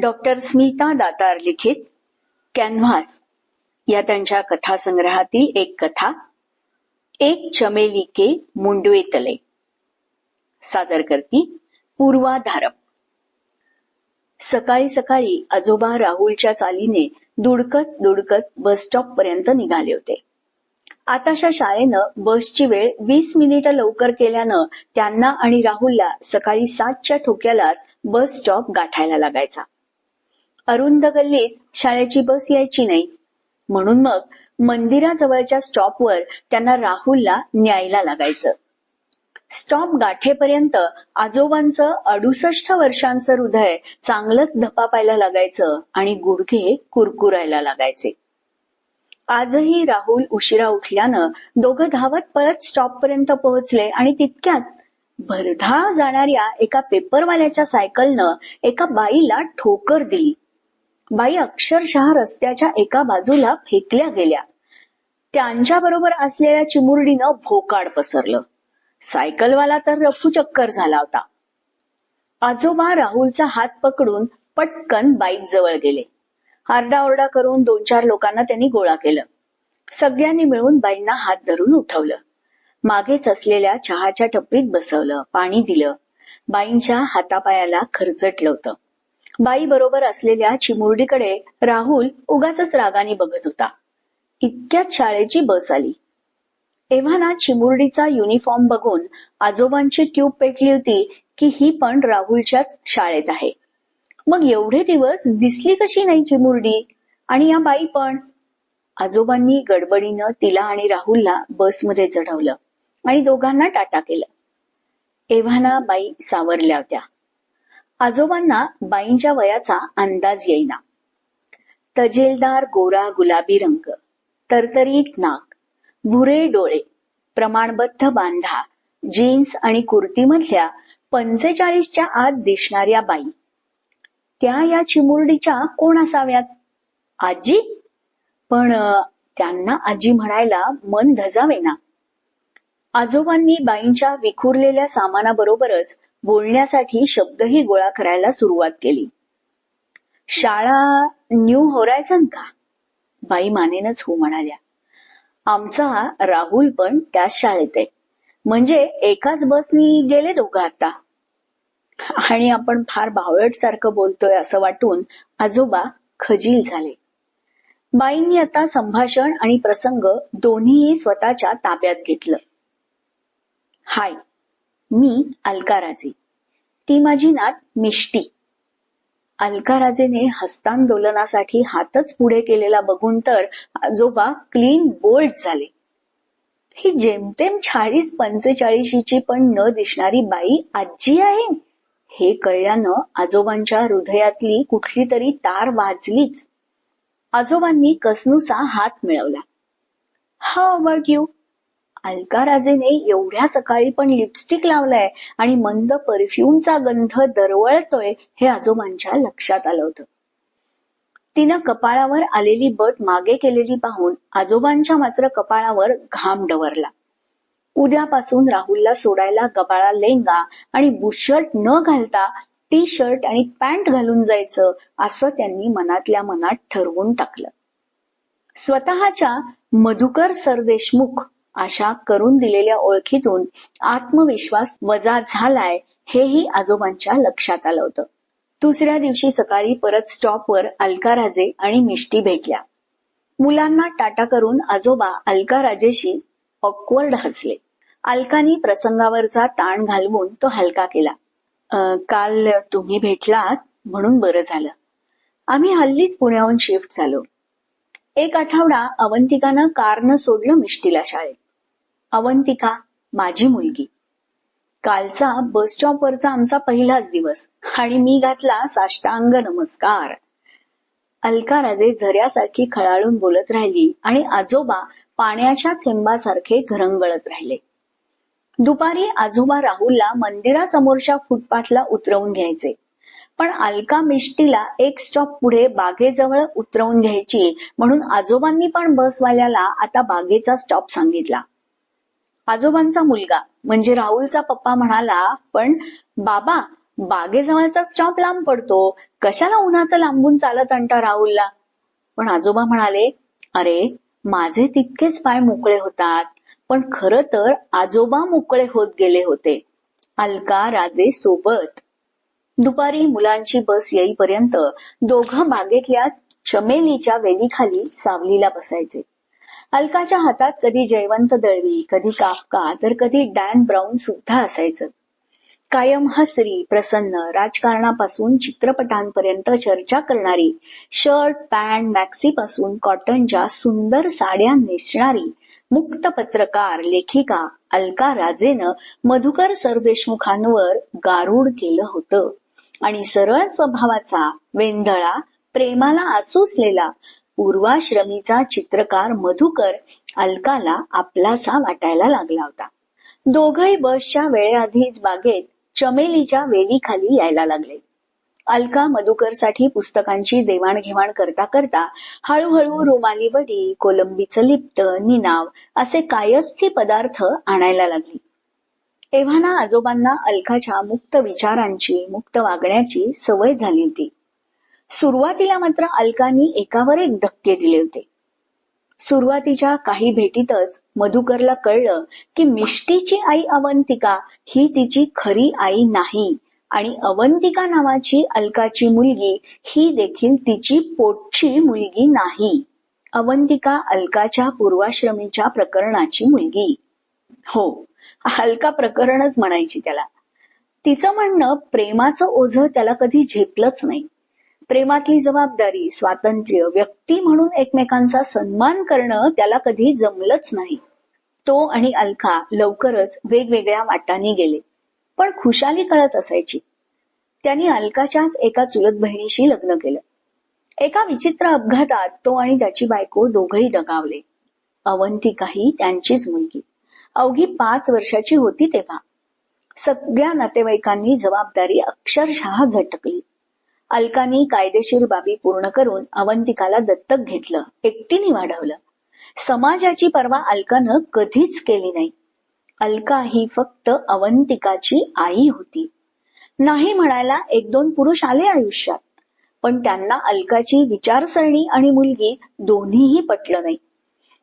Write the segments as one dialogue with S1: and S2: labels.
S1: Doctor Smita Datar लिखित canvas. या त्यांच्या कथासंग्रहातील एक कथा एक चमेली के मुंडवेतले सादर करती पूर्वाधारप सकाळी सकाळी आजोबा राहुलच्या चालीने दुडकत दुडकत बस स्टॉप पर्यंत निघाले होते. आताशा शाळेनं बसची वेळ वीस मिनिटं लवकर केल्यानं त्यांना आणि राहुलला सकाळी सातच्या ठोक्यालाच बस स्टॉप गाठायला लागायचा. अरुंद गल्लीत शाळेची बस यायची नाही. म्हणून मग मंदिराजवळच्या स्टॉपवर त्यांना राहुलला न्यायला लागायचं. स्टॉप गाठेपर्यंत आजोबांचं अडुसष्ट वर्षांचं हृदय चांगलंच धपापायला लागायचं आणि गुडघे कुरकुरायला लागायचे. आजही राहुल उशिरा उठल्यानं दोघं धावत पळत स्टॉप पर्यंत पोहोचले आणि तितक्यात भरधाव जाणाऱ्या एका पेपरवाल्याच्या सायकलनं एका बाईला ठोकर दिली. बाई अक्षरशः रस्त्याच्या एका बाजूला फेकल्या गेल्या. त्यांच्या बरोबर असलेल्या चिमुरडीनं भोकाड पसरलं. सायकलवाला तर रफू चक्कर झाला होता. आजोबा राहुलचा हात पकडून पटकन बाईक जवळ गेले. आरडाओरडा करून दोन चार लोकांना त्यांनी गोळा केलं. सगळ्यांनी मिळून बाईंना हात धरून उठवलं. मागेच असलेल्या चहाच्या टपरीत बसवलं पाणी दिलं. बाईंच्या हातापायाला खरचटलं होतं. बाई बरोबर असलेल्या चिमुरडीकडे राहुल उगाच रागाने बघत होता. इतक्यात शाळेची बस आली. एव्हाना चिमुरडीचा युनिफॉर्म बघून आजोबांची ट्यूब पेटली होती की ही पण राहुलच्याच शाळेत आहे. मग एवढे दिवस दिसली कशी नाही चिमुरडी? आणि या बाई पण? आजोबांनी गडबडीनं तिला आणि राहुलला बसमध्ये चढवलं आणि दोघांना टाटा केलं. एव्हाना बाई सावरल्या होत्या. आजोबांना बाईंच्या वयाचा अंदाज येईना. तजेलदार गोरा गुलाबी रंग तरतरीत नाक भुरे डोळे प्रमाणबद्ध बांधा जीन्स आणि कुर्तीमधल्या पंचेचाळीसच्या आत दिसणाऱ्या बाई. त्या या चिमुरडीच्या कोण असाव्यात? आजी? पण त्यांना आजी म्हणायला मन धजावे ना आजोबांनी बाईंच्या विखुरलेल्या सामानाबरोबरच बोलण्यासाठी शब्दही गोळा करायला सुरुवात केली. शाळा न्यू होरायझन का? बाई मानेनच हो म्हणाल्या. आमचा राहुल पण त्याच शाळेत आहे. म्हणजे एकाच बसनी गेले दोघं आता. आणि आपण फार भावट सारखं बोलतोय असं वाटून आजोबा खजील झाले. बाईंनी आता संभाषण आणि प्रसंग दोन्हीही स्वतःच्या ताब्यात घेतलं. हाय मी अलकाराजे. ती माझी नात मिष्टी. अलकाराजेने हस्तांदोलनासाठी हातच पुढे केलेला बघून तर आजोबा क्लीन बोल्ड झाले. ही जेमतेम चाळीस पंचेचाळीशीची पण न दिसणारी बाई आजी आहे. हे कळल्यानं आजोबांच्या हृदयातली कुठली तरी तार वाजलीच. आजोबांनी कसनुसा हात मिळवला. हा अबाउट यू अलकाराजेने एवढ्या सकाळी पण लिपस्टिक लावलाय आणि मंद परफ्यूमचा गंध दरवळतोय हे आजोबांच्या लक्षात आलं होतं. तिनं कपाळावर आलेली बट मागे केलेली पाहून आजोबांच्या मात्र कपाळावर घाम डवरला. उद्यापासून राहुलला सोडायला कपाळा लेंगा आणि बुशर्ट न घालता टी शर्ट आणि पॅन्ट घालून जायचं असं त्यांनी मनातल्या मनात ठरवून टाकलं. स्वतःच्या मधुकर सरदेशमुख अशा करून दिलेल्या ओळखीतून आत्मविश्वास वजा झालाय हेही आजोबांच्या लक्षात आलं होतं. दुसऱ्या दिवशी सकाळी परत स्टॉपवर अलकाराजे आणि मिष्टी भेटल्या. मुलांना टाटा करून आजोबा अलकाराजेशी ऑकवर्ड हसले. अलकानी प्रसंगावरचा ताण घालवून तो हलका केला. काल तुम्ही भेटलात म्हणून बरं झालं. आम्ही हल्लीच पुण्याहून शिफ्ट झालो. एक आठवडा अवंतिकानं कारनं सोडलं मिष्टीला शाळेत. अवंतिका माझी मुलगी. कालचा बस स्टॉपवरचा आमचा पहिलाच दिवस आणि मी घातला साष्टांग नमस्कार. अलका राजे झऱ्यासारखी खळाळून बोलत राहिली आणि आजोबा पाण्याच्या थेंबासारखे घरंगळत राहिले. दुपारी आजोबा राहुलला मंदिरासमोरच्या फुटपाथला उतरवून घ्यायचे. पण अलका मिष्टीला एक स्टॉप पुढे बागेजवळ उतरवून घ्यायची म्हणून आजोबांनी पण बसवाल्याला आता बागेचा स्टॉप सांगितला. आजोबांचा मुलगा. म्हणजे राहुलचा पप्पा म्हणाला पण बाबा बागेजवळचा स्टॉप लांब पडतो. कशाला उन्हाचं लांबून चालत आणता राहुलला? पण आजोबा म्हणाले अरे माझे तितकेच पाय मोकळे होतात. पण खर तर आजोबा मोकळे होत गेले होते. अलका राजे सोबत. दुपारी मुलांची बस येईपर्यंत दोघं बागेतल्या चमेलीच्या वेलीखाली सावलीला बसायचे. अलकाच्या हातात कधी जयवंत दळवी कधी काफका तर कधी डॅन ब्राऊन सुद्धा असायचं. कायम हसरी प्रसन्न राजकारणापासून चित्रपटांपर्यंत चर्चा करणारी शर्ट पॅन्ट मॅक्सी पासून कॉटनच्या सुंदर साड्या नेसणारी मुक्त पत्रकार लेखिका अलका राजेनं मधुकर सरदेशमुखांवर गारूड केलं होतं. आणि सरळ स्वभावाचा वेंधळा प्रेमाला आसुसलेला पूर्वाश्रमीचा चित्रकार मधुकर अलकाला आपलासा वाटायला लागला होता. दोघही बसच्या वेळेआधीच बागेत चमेलीच्या वेलीखाली यायला लागले. अलका मधुकरसाठी पुस्तकांची देवाणघेवाण करता करता हळूहळू रुमाली वडी कोलंबीचं लिप्त निनाव असे कायस्थी पदार्थ आणायला लागली. एव्हाना आजोबांना अलकाच्या मुक्त विचारांची मुक्त वागण्याची सवय झाली होती. सुरुवातीला मात्र अलकानी एकावर एक धक्के दिले होते. सुरुवातीच्या काही भेटीतच मधुकरला कळलं की मिष्टीची आई अवंतिका ही तिची खरी आई नाही आणि अवंतिका नावाची अलकाची मुलगी ही देखील तिची पोटची मुलगी नाही. अवंतिका अलकाच्या पूर्वाश्रमीच्या प्रकरणाची मुलगी. हो अलका प्रकरणच म्हणायची त्याला. तिचं म्हणणं प्रेमाचं ओझ त्याला कधी झेपलंच नाही. प्रेमातली जबाबदारी स्वातंत्र्य व्यक्ती म्हणून एकमेकांचा सन्मान करणं त्याला कधी जमलंच नाही. तो आणि अलका लवकरच वेगवेगळ्या वाटांनी गेले पण खुशाली कळत असायची. त्यांनी अलकाच्याच एका चुलत बहिणीशी लग्न केलं. एका विचित्र अपघातात तो आणि त्याची बायको दोघही दगावले. अवंतिकाही त्यांचीच मुलगी. अवघी पाच वर्षाची होती तेव्हा. सगळ्या नातेवाईकांनी जबाबदारी अक्षरशः झटकली. अलकानी कायदेशीर बाबी पूर्ण करून अवंतिकाला दत्तक घेतलं. एकटीने वाढवलं. समाजाची पर्वा अलकानं कधीच केली नाही. अलका ही फक्त अवंतिकाची आई होती. नाही म्हणायला एक दोन पुरुष आले आयुष्यात पण त्यांना अलकाची विचारसरणी आणि मुलगी दोन्हीही पटलं नाही.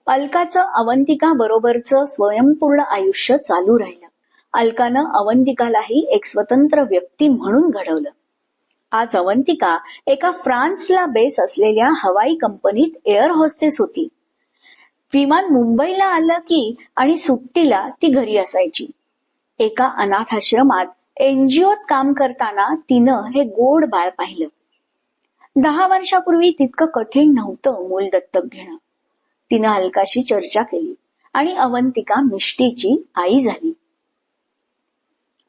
S1: अलकाचं अवंतिका बरोबरचं स्वयंपूर्ण आयुष्य चालू राहिलं. अलकानं अवंतिकालाही एक स्वतंत्र व्यक्ती म्हणून घडवलं. आज अवंतिका एका फ्रान्सला बेस असलेल्या हवाई कंपनीत एअर होस्टेस होती. विमान मुंबईला आलं की आणि सुट्टीला ती घरी असायची. एका अनाथ आश्रमात एनजीओत काम करताना तिनं हे गोड बाळ पाहिलं. दहा वर्षापूर्वी तितकं कठीण नव्हतं मूल दत्तक घेणं. तिनं हलकाशी चर्चा केली आणि अवंतिका मिष्टीची आई झाली.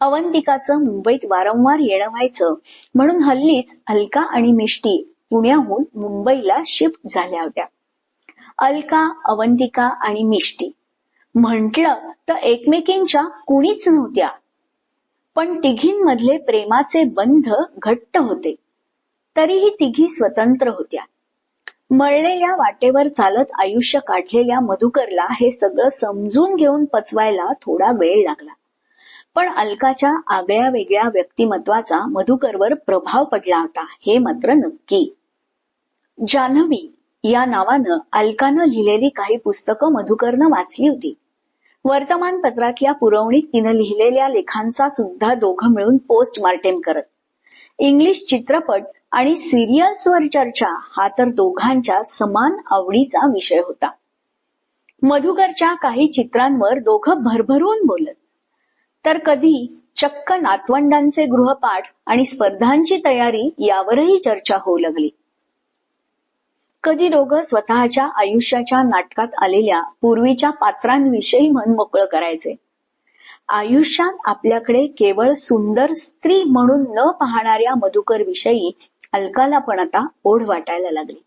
S1: अवंतिकाचं मुंबईत वारंवार येणं व्हायचं. म्हणून हल्लीच अलका आणि मिष्टी पुण्याहून मुंबईला शिफ्ट झाल्या होत्या. अलका अवंतिका आणि मिष्टी. म्हटलं तर एकमेकींच्या कुणीच नव्हत्या. पण तिघींमधले प्रेमाचे बंध घट्ट होते. तरीही तिघी स्वतंत्र होत्या. मळलेल्या वाटेवर चालत आयुष्य काढलेल्या मधुकरला हे सगळं समजून घेऊन पचवायला थोडा वेळ लागला. पण अलकाच्या आगळ्या वेगळ्या व्यक्तिमत्वाचा मधुकरवर प्रभाव पडला होता हे मात्र नक्की. जान्हवी या नावानं अलकानं लिहिलेली काही पुस्तकं मधुकरनं वाचली होती. वर्तमानपत्रातल्या पुरवणीत तिनं लिहिलेल्या लेखांचा सुद्धा दोघं मिळून पोस्टमार्टेम करत. इंग्लिश चित्रपट आणि सिरियल्सवर चर्चा हा तर दोघांच्या समान आवडीचा विषय होता. मधुकरच्या काही चित्रांवर दोघं भरभरून बोलत. तर कधी चक्क नातवंडांचे गृहपाठ आणि स्पर्धांची तयारी यावरही चर्चा होऊ लागली. कधी दोघं स्वतःच्या आयुष्याच्या नाटकात आलेल्या पूर्वीच्या पात्रांविषयी मन मोकळं करायचे. आयुष्यात आपल्याकडे केवळ सुंदर स्त्री म्हणून न पाहणाऱ्या मधुकर विषयी अलकाला पण आता ओढ वाटायला लागली.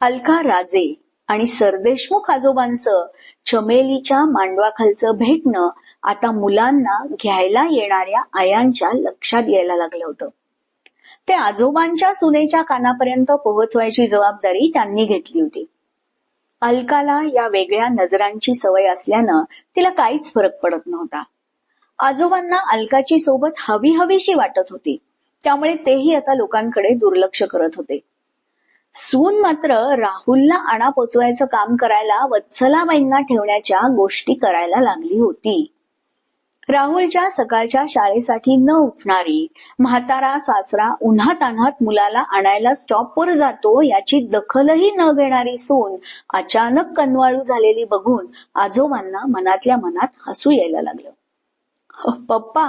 S1: अलका राजे आणि सरदेशमुख आजोबांचं चमेलीच्या मांडवाखालचं भेटणं आता मुलांना घ्यायला येणाऱ्या आयांच्या लक्षात यायला लागलं होतं. ते आजोबांच्या सुनेच्या कानापर्यंत पोहोचवायची जबाबदारी त्यांनी घेतली होती. अलकाला या वेगळ्या नजरांची सवय असल्यानं तिला काहीच फरक पडत नव्हता. आजोबांना अलकाची सोबत हवी हवीशी वाटत होती. त्यामुळे तेही आता लोकांकडे दुर्लक्ष करत होते. सून मात्र राहुलला आणा पोचवायचं काम करायला वत्सलाबाईंना ठेवण्याच्या गोष्टी करायला लागली होती. राहुलच्या सकाळच्या शाळेसाठी न उठणारी म्हातारा सासरा उन्हात अनात मुलाला आणायला स्टॉपवर जातो याची दखलही न घेणारी सून अचानक कनवाळू झालेली बघून आजोबांना मनातल्या मनात हसू यायला लागलं. पप्पा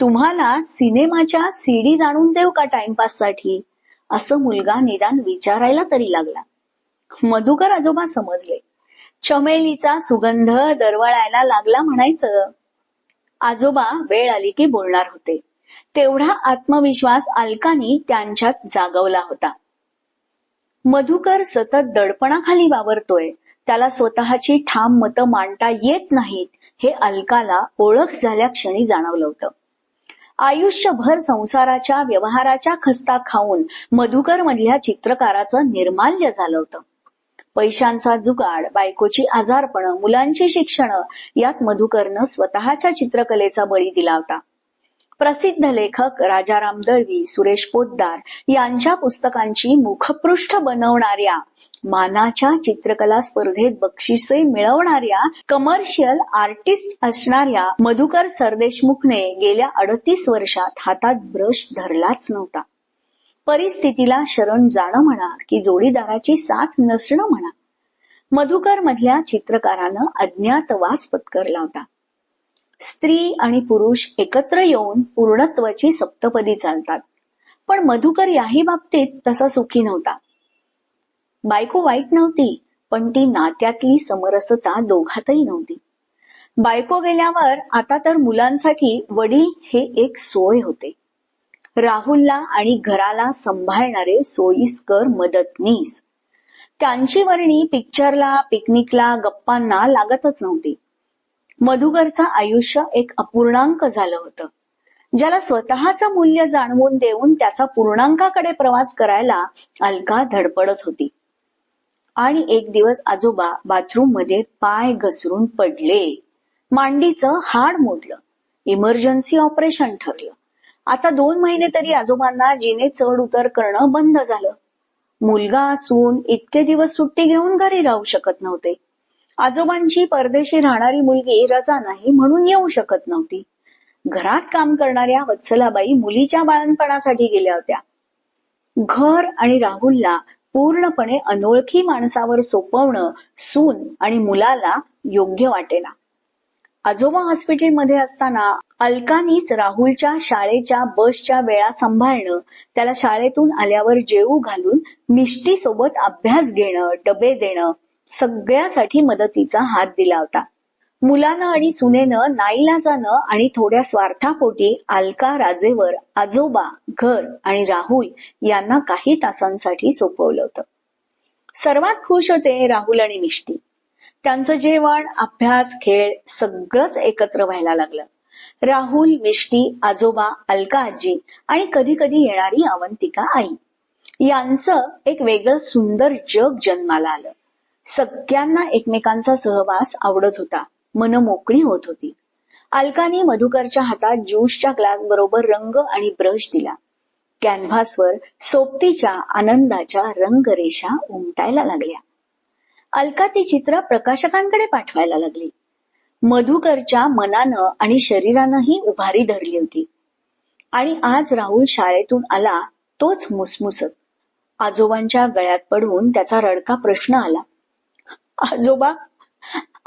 S1: तुम्हाला सिनेमाच्या सीडी जाणून देऊ का टाइमपाससाठी असं मुलगा निदान विचारायला तरी लागला. मधुकर आजोबा समजले. चमेलीचा सुगंध दरवळायला लागला म्हणायचं. आजोबा वेळ आली की बोलणार होते. तेवढा आत्मविश्वास अलकानी त्यांच्यात जागवला होता. मधुकर सतत दडपणाखाली वावरतोय. त्याला स्वतःची ठाम मतं मांडता येत नाहीत हे अलकाला ओळख झाल्या क्षणी जाणवलं होतं. आयुष्यभर संसाराच्या व्यवहाराच्या खस्ता खाऊन मधुकर मधल्या चित्रकाराचं निर्माल्य झालं होतं. पैशांचा जुगाड बायकोची आजारपण मुलांची शिक्षण यात मधुकरनं स्वतःच्या चित्रकलेचा बळी दिला होता. प्रसिद्ध लेखक राजाराम दळवी सुरेश पोद्दार यांच्या पुस्तकांची मुखपृष्ठ बनवणाऱ्या मानाच्या चित्रकला स्पर्धेत बक्षिसे मिळवणाऱ्या कमर्शियल आर्टिस्ट असणाऱ्या मधुकर सरदेशमुखने गेल्या अडतीस वर्षात हातात ब्रश धरलाच नव्हता. परिस्थितीला शरण जाणं म्हणा की जोडीदाराची साथ नसणं म्हणा मधुकर मधल्या चित्रकारानं अज्ञातवास पत्करला होता. स्त्री आणि पुरुष एकत्र येऊन पूर्णत्वाची सप्तपदी चालतात. पण मधुकर याही बाबतीत तसा सुखी नव्हता. बायको वाईट नव्हती पण ती नात्यातली समरसता दोघातही नव्हती. बायको गेल्यावर आता तर मुलांसाठी वडील हे एक सोय होते. राहुलला आणि घराला सांभाळणारे सोयीस्कर मदतनीस. त्यांची वर्णी पिक्चरला पिकनिकला गप्पांना लागतच नव्हती. मधुकरचं आयुष्य एक अपूर्णांक झालं होतं. ज्याला स्वतःचं मूल्य जाणवून देऊन त्याचा पूर्णांकाकडे प्रवास करायला अलका धडपडत होती. आणि एक दिवस आजोबा बाथरूममध्ये पाय घसरून पडले. मांडीचं हाड मोडलं. इमर्जन्सी ऑपरेशन ठरलं. आता दोन महिने तरी आजोबांना जिने चढ उतर करणं बंद झालं. मुलगा असून इतके दिवस सुट्टी घेऊन घरी राहू शकत नव्हते. आजोबांची परदेशी राहणारी मुलगी रजा नाही म्हणून येऊ शकत नव्हती. घरात काम करणाऱ्या वत्सलाबाई मुलीच्या बाळणपणासाठी गेल्या होत्या. घर आणि राहुलला पूर्णपणे अनोळखी माणसावर सोपवणं सून आणि मुलाला योग्य वाटेना. आजोबा हॉस्पिटलमध्ये असताना अलकानीच राहुलच्या शाळेच्या बसच्या वेळा सांभाळणं त्याला शाळेतून आल्यावर जेवू घालून मिष्टी सोबत अभ्यास घेणं डबे देणं सगळ्यासाठी मदतीचा हात दिला होता. मुलानं आणि सुनेनं नाईलाजानं आणि थोड्या स्वार्थापोटी अलका राजेवर आजोबा घर आणि राहुल यांना काही तासांसाठी सोपवलं होतं. सर्वात खुश होते राहुल आणि मिष्टी. त्यांचं जेवण अभ्यास खेळ सगळंच एकत्र व्हायला लागलं. राहुल मिष्टी आजोबा अलका आजी आणि कधी कधी येणारी अवंतिका आई. यांचं एक वेगळं सुंदर जग जन्माला आलं. सगळ्यांना एकमेकांचा सहवास आवडत होता. मन मोकळी होत होती. अलकाने मधुकरच्या हातात ज्यूसच्या ग्लास बरोबर रंग आणि ब्रश दिला. कॅनव्हासवर सोबतीच्या आनंदाच्या रंगरेषा उमटायला लागल्या. अलका ती चित्र प्रकाशकांकडे पाठवायला लागली. मधुकरच्या मनानं आणि शरीरानंही उभारी धरली होती. आणि आज राहुल शाळेतून आला तोच मुसमुसत. आजोबांच्या गळ्यात पडून त्याचा रडका प्रश्न आला. आजोबा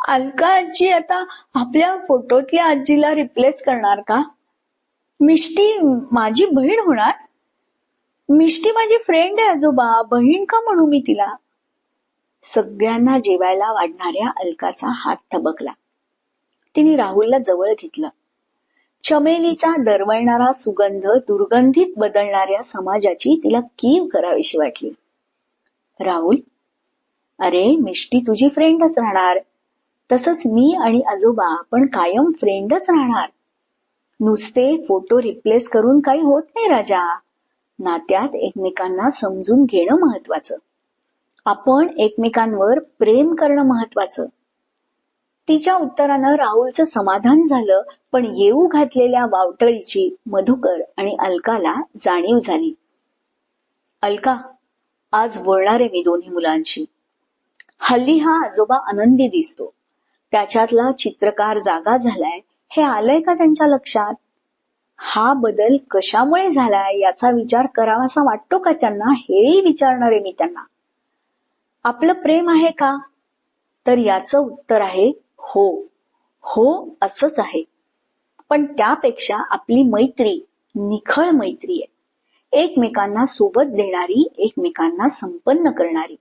S1: अलका आजी आता आपल्या फोटोतल्या आजीला रिप्लेस करणार का? मिष्टी माझी बहीण होणार? मिष्टी माझी फ्रेंड आहे आजोबा बहीण का म्हणू मी तिला? सगळ्यांना जेवायला वाढणाऱ्या अलकाचा हात थबकला. तिने राहुलला जवळ घेतलं. चमेलीचा दरवळणारा सुगंध दुर्गंधीत बदलणाऱ्या समाजाची तिला कीव करावीशी वाटली. राहुल अरे मिष्टी तुझी फ्रेंडच राहणार. तसंच मी आणि आजोबा पण कायम फ्रेंडच राहणार. नुसते फोटो रिप्लेस करून काही होत नाही राजा. नात्यात एकमेकांना समजून घेणं महत्वाचं. आपण एकमेकांवर प्रेम करणं महत्वाचं. तिच्या उत्तरानं राहुलचं समाधान झालं पण येऊ घातलेल्या वावटळीची मधुकर आणि अलकाला जाणीव झाली. अलका आज बोलणार आहे मी दोन्ही मुलांशी. हल्ली हा आजोबा आनंदी दिसतो. त्याच्यातला चित्रकार जागा झालाय हे आलंय का त्यांच्या लक्षात? हा बदल कशामुळे झालाय याचा विचार करावासा वाटतो का त्यांना? हेही विचारणार आहे मी त्यांना. आपलं प्रेम आहे का? तर याचं उत्तर आहे हो. हो असंच आहे. पण त्यापेक्षा आपली मैत्री निखळ मैत्री आहे. एकमेकांना सोबत देणारी एकमेकांना संपन्न करणारी.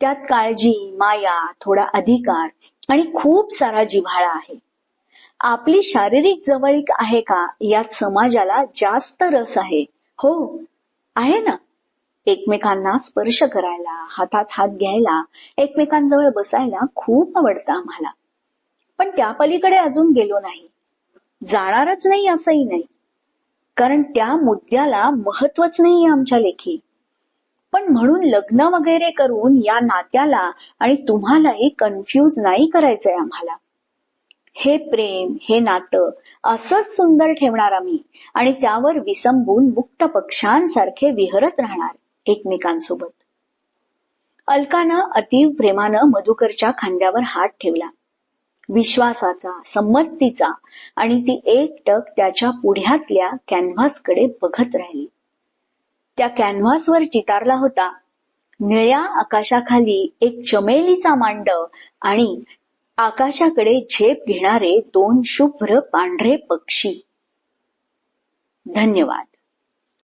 S1: त्यात काळजी माया थोडा अधिकार आणि खूप सारा जिव्हाळा आहे. आपली शारीरिक जवळीक आहे का? यात समाजाला जास्त रस आहे. हो आहे ना? एकमेकांना स्पर्श करायला हातात हात घ्यायला एकमेकांजवळ बसायला खूप आवडतं आम्हाला. पण त्या पलीकडे अजून गेलो नाही. जाणारच नाही असंही नाही. कारण त्या मुद्द्याला महत्वच नाही आमच्या लेखी. पण म्हणून लग्न वगैरे करून या नात्याला आणि तुम्हालाही कन्फ्यूज नाही करायचंय आम्हाला. हे प्रेम हे नातं असंच सुंदर ठेवणार आम्ही आणि त्यावर विसंबून मुक्त पक्षांसारखे विहरत राहणार एकमेकांसोबत. अलकानं अतीव प्रेमानं मधुकरच्या खांद्यावर हात ठेवला. विश्वासाचा संमतीचा आणि ती एकटक त्याच्या पुढ्यातल्या कॅनव्हासकडे बघत राहिली. त्या कॅनव्हासवर चितारला होता. निळ्या आकाशाखाली एक चमेलीचा मांडव आणि आकाशाकडे झेप घेणारे दोन शुभ्र पांढरे पक्षी. धन्यवाद.